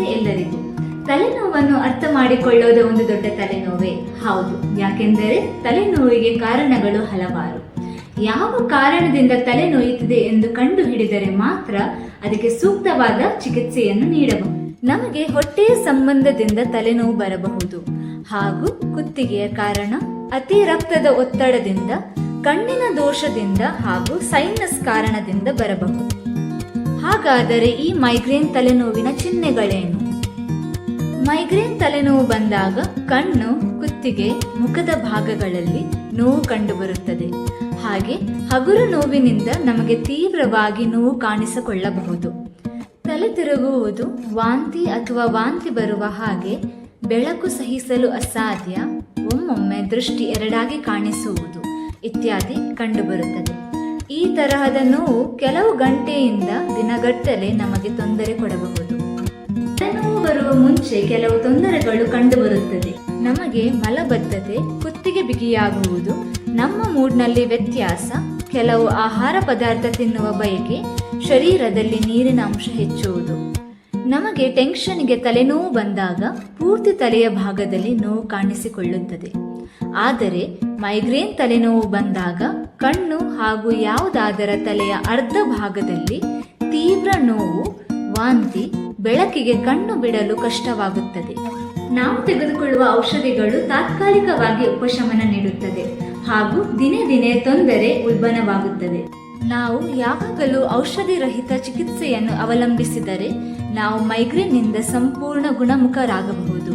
ನಮಸ್ತೆ ಎಲ್ಲರಿಗೂ. ತಲೆನೋವನ್ನು ಅರ್ಥ ಮಾಡಿಕೊಳ್ಳೋದು ಒಂದು ದೊಡ್ಡ ತಲೆನೋವೇ. ಹೌದು, ಯಾಕೆಂದರೆ ತಲೆನೋವಿಗೆ ಕಾರಣಗಳು ಹಲವಾರು. ಯಾವ ಕಾರಣದಿಂದ ತಲೆನೋಯುತ್ತಿದೆ ಎಂದು ಕಂಡುಹಿಡಿದರೆ ಮಾತ್ರ ಅದಕ್ಕೆ ಸೂಕ್ತವಾದ ಚಿಕಿತ್ಸೆಯನ್ನು ನೀಡಬಹುದು. ನಮಗೆ ಹೊಟ್ಟೆಯ ಸಂಬಂಧದಿಂದ ತಲೆನೋವು ಬರಬಹುದು. ಹಾಗೂ ಕುತ್ತಿಗೆಯ ಕಾರಣ, ಅತಿ ರಕ್ತದ ಒತ್ತಡದಿಂದ, ಕಣ್ಣಿನ ದೋಷದಿಂದ ಹಾಗೂ ಸೈನಸ್ ಕಾರಣದಿಂದ ಬರಬಹುದು. ಹಾಗಾದರೆ ಈ ಮೈಗ್ರೇನ್ ತಲೆನೋವಿನ ಚಿಹ್ನೆಗಳೇನು? ಮೈಗ್ರೇನ್ ತಲೆನೋವು ಬಂದಾಗ ಕಣ್ಣು, ಕುತ್ತಿಗೆ, ಮುಖದ ಭಾಗಗಳಲ್ಲಿ ನೋವು ಕಂಡುಬರುತ್ತದೆ. ಹಾಗೆ ಹಗುರು ನೋವಿನಿಂದ ನಮಗೆ ತೀವ್ರವಾಗಿ ನೋವು ಕಾಣಿಸಿಕೊಳ್ಳಬಹುದು. ತಲೆ ತಿರುಗುವುದು ವಾಂತಿ ಅಥವಾ ವಾಂತಿ ಬರುವ ಹಾಗೆ ಬೆಳಕು ಸಹಿಸಲು ಅಸಾಧ್ಯ, ಒಮ್ಮೊಮ್ಮೆ ದೃಷ್ಟಿ ಎರಡಾಗಿ ಕಾಣಿಸುವುದು ಇತ್ಯಾದಿ ಕಂಡುಬರುತ್ತದೆ. ಈ ತರಹದ ನೋವು ಕೆಲವು ಗಂಟೆಯಿಂದ ದಿನಗಟ್ಟಲೆ ನಮಗೆ ತೊಂದರೆ ಕೊಡಬಹುದು. ನೋವು ಬರುವ ಮುಂಚೆ ಕೆಲವು ತೊಂದರೆಗಳು ಕಂಡುಬರುತ್ತದೆ. ನಮಗೆ ಮಲಬದ್ಧತೆ, ಕುತ್ತಿಗೆ ಬಿಗಿಯಾಗುವುದು, ನಮ್ಮ ಮೂಡ್ನಲ್ಲಿ ವ್ಯತ್ಯಾಸ, ಕೆಲವು ಆಹಾರ ಪದಾರ್ಥ ತಿನ್ನುವ ಬಯಕೆ, ಶರೀರದಲ್ಲಿ ನೀರಿನ ಅಂಶ ಹೆಚ್ಚುವುದು. ನಮಗೆ ಟೆನ್ಷನ್ಗೆ ತಲೆನೋವು ಬಂದಾಗ ಪೂರ್ತಿ ತಲೆಯ ಭಾಗದಲ್ಲಿ ನೋವು ಕಾಣಿಸಿಕೊಳ್ಳುತ್ತದೆ. ಆದರೆ ಮೈಗ್ರೇನ್ ತಲೆನೋವು ಬಂದಾಗ ಕಣ್ಣು ಹಾಗೂ ಯಾವುದಾದರ ತಲೆಯ ಅರ್ಧ ಭಾಗದಲ್ಲಿ ತೀವ್ರ ನೋವು, ವಾಂತಿ, ಬೆಳಕಿಗೆ ಕಣ್ಣು ಬಿಡಲು ಕಷ್ಟವಾಗುತ್ತದೆ. ನಾವು ತೆಗೆದುಕೊಳ್ಳುವ ಔಷಧಿಗಳು ತಾತ್ಕಾಲಿಕವಾಗಿ ಉಪಶಮನ ನೀಡುತ್ತದೆ ಹಾಗೂ ದಿನೇ ದಿನೇ ತೊಂದರೆ ಉಲ್ಬಣವಾಗುತ್ತದೆ. ನಾವು ಯಾವಾಗಲೂ ಔಷಧಿ ರಹಿತ ಚಿಕಿತ್ಸೆಯನ್ನು ಅವಲಂಬಿಸಿದರೆ ನಾವು ಮೈಗ್ರೇನ್ನಿಂದ ಸಂಪೂರ್ಣ ಗುಣಮುಖರಾಗಬಹುದು.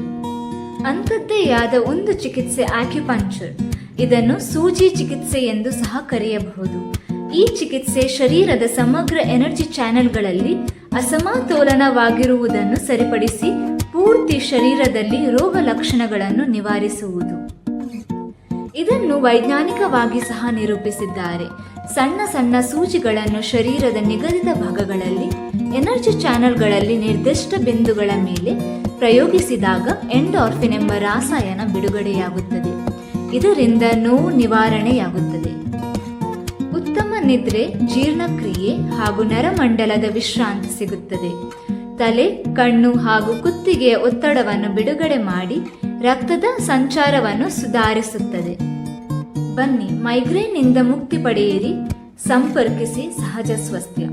ಅಂಥದ್ದೇ ಆದ ಒಂದು ಚಿಕಿತ್ಸೆ ಆಕ್ಯುಪಂಕ್ಚರ್. ಇದನ್ನು ಸೂಜಿ ಚಿಕಿತ್ಸೆ ಎಂದು ಸಹ ಕರೆಯಬಹುದು. ಈ ಚಿಕಿತ್ಸೆ ಶರೀರದ ಸಮಗ್ರ ಎನರ್ಜಿ ಚಾನೆಲ್ಗಳಲ್ಲಿ ಅಸಮತೋಲನವಾಗಿರುವುದನ್ನು ಸರಿಪಡಿಸಿ ಪೂರ್ತಿ ಶರೀರದಲ್ಲಿ ರೋಗ ಲಕ್ಷಣಗಳನ್ನು ನಿವಾರಿಸುವುದು. ಇದನ್ನು ವೈಜ್ಞಾನಿಕವಾಗಿ ಸಹ ನಿರೂಪಿಸಿದ್ದಾರೆ. ಸಣ್ಣ ಸಣ್ಣ ಸೂಜಿಗಳನ್ನು ಶರೀರದ ನಿಗದಿತ ಭಾಗಗಳಲ್ಲಿ, ಎನರ್ಜಿ ಚಾನೆಲ್ಗಳಲ್ಲಿ ನಿರ್ದಿಷ್ಟ ಬಿಂದುಗಳ ಮೇಲೆ ಪ್ರಯೋಗಿಸಿದಾಗ ಎಂಡಾರ್ಫಿನ್ ಎಂಬ ರಾಸಾಯನ ಬಿಡುಗಡೆಯಾಗುತ್ತದೆ. ಇದರಿಂದ ನೋವು ನಿವಾರಣೆಯಾಗುತ್ತದೆ. ಉತ್ತಮ ನಿದ್ರೆ, ಜೀರ್ಣಕ್ರಿಯೆ ಹಾಗೂ ನರಮಂಡಲದ ವಿಶ್ರಾಂತಿ ಸಿಗುತ್ತದೆ. ತಲೆ, ಕಣ್ಣು ಹಾಗೂ ಕುತ್ತಿಗೆಯ ಒತ್ತಡವನ್ನು ಬಿಡುಗಡೆ ಮಾಡಿ ರಕ್ತದ ಸಂಚಾರವನ್ನು ಸುಧಾರಿಸುತ್ತದೆ. ಬನ್ನಿ. ಮೈಗ್ರೇನ್ ಮೈಗ್ರೇನ್ನಿಂದ ಮುಕ್ತಿ ಪಡೆಯಿರಿ. ಸಂಪರ್ಕಿಸಿ ಸಹಜ ಸ್ವಸ್ಥ್ಯ